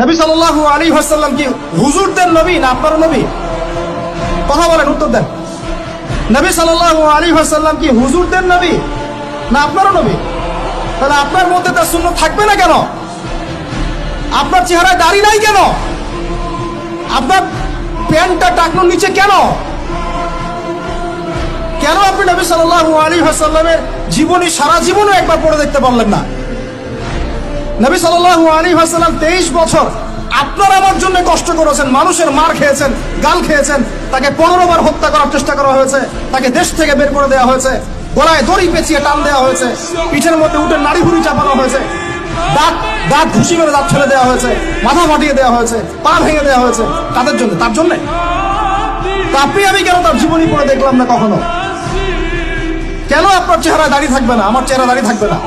নবী সাল্লাল্লাহু আলাইহি ওয়াসাল্লাম কি হুজুরদের নবী না আপনার নবী? কথা বলেন, উত্তর দেন। নবী সাল্লাল্লাহু আলাইহি ওয়াসাল্লাম কি হুজুরদের নবী না আপনারও নবী? তাহলে আপনার মধ্যে তার শূন্য থাকবে না কেন? আপনার চেহারায় দাড়ি নাই কেন? আপনার প্যান্টটা টাকনোর নিচে কেন? কেন আপনি নবী সাল্লাল্লাহু আলাইহি ওয়াসাল্লামের জীবনী, সারা জীবনও একবার পড়ে দেখতে পারলেন না? নবী সাল্লাল্লাহু আলাইহি ওয়াসাল্লাম 23 বছর আপনার আমার জন্য কষ্ট করেছেন, মানুষের মার খেয়েছেন, গাল খেয়েছেন, তাকে পনেরো বার হত্যা করার চেষ্টা করা হয়েছে, তাকে দেশ থেকে বের করে দেওয়া হয়েছে, গলায় দড়ি পেঁচিয়ে টান দেওয়া হয়েছে, পিঠের মধ্যে উঠে নাড়ি ভুড়ি চাপানো হয়েছে, দাঁত দাঁত ঘুষি করে দাঁত ছেড়ে দেওয়া হয়েছে, মাথা ফাটিয়ে দেওয়া হয়েছে, পা ভেঙে দেওয়া হয়েছে তাদের জন্য? তার জন্য? আপনি আমি কেন তার জীবনী পড়ে দেখলাম না কখনো? কেন আপনার চেহারা দাঁড়িয়ে থাকবে না? আমার চেহারা দাঁড়িয়ে থাকবে না?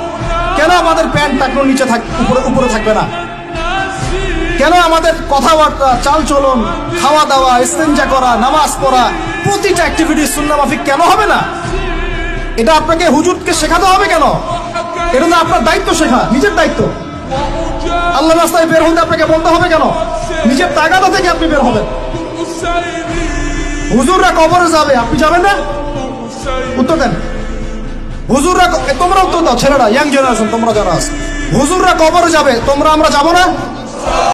কেন আমাদের প্যান্ট টাকনোর নিচে থাক উপরে উপরে থাকবে না? কেন আমাদের কথাবার্তা চাল চলন খাওয়া দাওয়া ইস্তেঞ্জা করা, নামাজ পড়া, প্রতিটা অ্যাক্টিভিটি মাফিক কেন হবে না? এটা আপনাকে, হুজুরকে শেখাতে হবে কেন? এটা তো আপনার দায়িত্ব শেখা, নিজের দায়িত্ব। আল্লাহ রাস্তায় বের হতে আপনাকে বলতে হবে কেন? নিজের তাগাদা থেকে আপনি বের হবেন। হুজুররা কবরে যাবে, আপনি যাবেন না? উত্তর দেন। হুজুররা তোমরাও তো ছেলেরা, ইয়াং জেনারেশন, তোমরা যারা আছো। হুজুররা কবর যাবে, তোমরা আমরা যাব না?